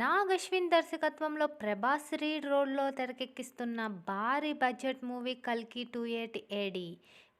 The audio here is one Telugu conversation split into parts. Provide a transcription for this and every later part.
నాగ్ అశ్విన్ దర్శకత్వంలో ప్రభాస్ రీడ్ రోడ్లో తెరకెక్కిస్తున్న భారీ బడ్జెట్ మూవీ కల్కి two eight AD.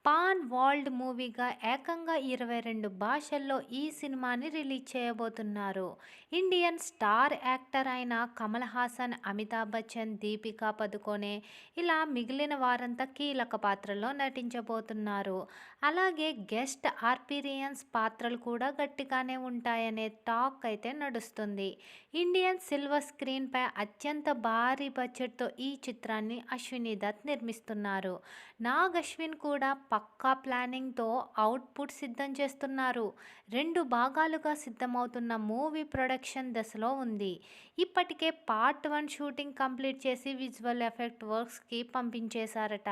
Pan world మూవీగా ఏకంగా ఇరవై రెండు భాషల్లో ఈ సినిమాని రిలీజ్ చేయబోతున్నారు. ఇండియన్ స్టార్ యాక్టర్ అయిన కమల్ హాసన్ అమితాబ్ బచ్చన్ దీపికా పదుకొనే ఇలా మిగిలిన వారంతా కీలక పాత్రలో నటించబోతున్నారు. అలాగే గెస్ట్ ఆర్పీరియన్స్ పాత్రలు కూడా గట్టిగానే ఉంటాయనే టాక్ అయితే నడుస్తుంది. ఇండియన్ సిల్వర్ స్క్రీన్పై అత్యంత భారీ బడ్జెట్తో ఈ చిత్రాన్ని అశ్విని దత్ నిర్మిస్తున్నారు. నాగ్ అశ్విన్ కూడా పక్కా ప్లానింగ్తో అవుట్పుట్ సిద్ధం చేస్తున్నారు. రెండు భాగాలుగా సిద్ధమవుతున్న మూవీ ప్రొడక్షన్ దశలో ఉంది. ఇప్పటికే పార్ట్ వన్ షూటింగ్ కంప్లీట్ చేసి విజువల్ ఎఫెక్ట్ వర్క్స్కి పంపించేశారట.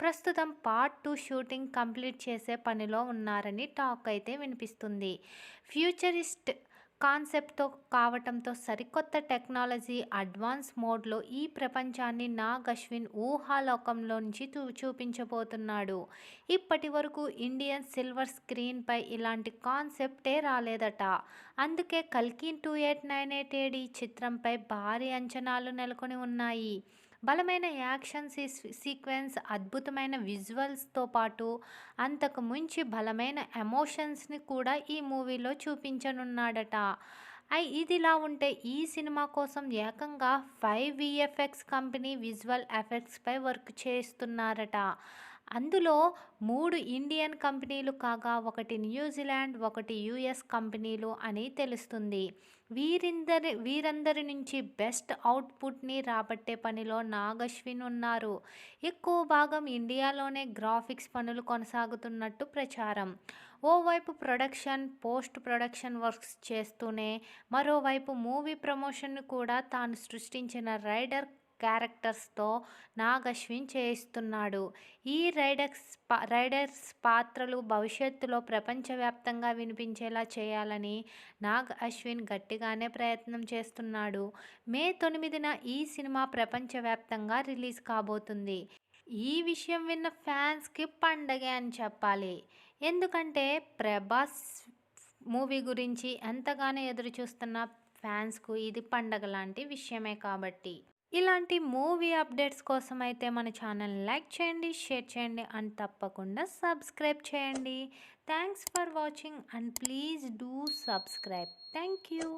ప్రస్తుతం పార్ట్ టూ షూటింగ్ కంప్లీట్ చేసే పనిలో ఉన్నారని టాక్ అయితే వినిపిస్తుంది. ఫ్యూచరిస్ట్ కాన్సెప్ట్తో కావటంతో సరికొత్త టెక్నాలజీ అడ్వాన్స్ మోడ్లో ఈ ప్రపంచాన్ని నాగ్ అశ్విన్ ఊహాలోకంలో నుంచి చూ చూపించబోతున్నాడు. ఇప్పటి వరకు ఇండియన్ సిల్వర్ స్క్రీన్పై ఇలాంటి కాన్సెప్టే రాలేదట. అందుకే కల్కిన్ two eight nine eight AD చిత్రంపై భారీ అంచనాలు నెలకొని ఉన్నాయి. బలమైన యాక్షన్ సీక్వెన్స్ అద్భుతమైన విజువల్స్తో పాటు అంతకు మించి బలమైన ఎమోషన్స్ని కూడా ఈ మూవీలో చూపించనున్నాడట. ఐ ఇదిలా ఉంటే ఈ సినిమా కోసం ఏకంగా ఫైవ్ విఎఫ్ఎక్స్ కంపెనీ విజువల్ ఎఫెక్ట్స్పై వర్క్ చేస్తున్నారట. అందులో మూడు ఇండియన్ కంపెనీలు కాగా ఒకటి న్యూజిలాండ్ ఒకటి యుఎస్ కంపెనీలు అని తెలుస్తుంది. వీరిందరి వీరందరి నుంచి బెస్ట్ అవుట్పుట్ని రాబట్టే పనిలో నాగశ్విన్ ఉన్నారు. ఎక్కువ భాగం ఇండియాలోనే గ్రాఫిక్స్ పనులు కొనసాగుతున్నట్టు ప్రచారం. ఓవైపు ప్రొడక్షన్ పోస్ట్ ప్రొడక్షన్ వర్క్స్ చేస్తూనే మరోవైపు మూవీ ప్రమోషన్ కూడా తాను సృష్టించిన రైడర్ క్యారెక్టర్స్తో నాగ్ అశ్విన్ చేయిస్తున్నాడు. ఈ రైడర్స్ రైడర్స్ పాత్రలు భవిష్యత్తులో ప్రపంచవ్యాప్తంగా వినిపించేలా చేయాలని నాగ్ అశ్విన్ గట్టిగానే ప్రయత్నం చేస్తున్నాడు. మే తొమ్మిదిన ఈ సినిమా ప్రపంచవ్యాప్తంగా రిలీజ్ కాబోతుంది. ఈ విషయం విన్న ఫ్యాన్స్కి పండగే అని చెప్పాలి. ఎందుకంటే ప్రభాస్ మూవీ గురించి ఎంతగానో ఎదురు చూస్తున్న ఫ్యాన్స్కు ఇది పండగ లాంటి విషయమే కాబట్టి. ఇలాంటి మూవీ అప్డేట్స్ కోసం అయితే మన ఛానల్ లైక్ చేయండి షేర్ చేయండి అండ్ తప్పకుండా సబ్స్క్రైబ్ చేయండి. Thanks for watching and please do subscribe. Thank you.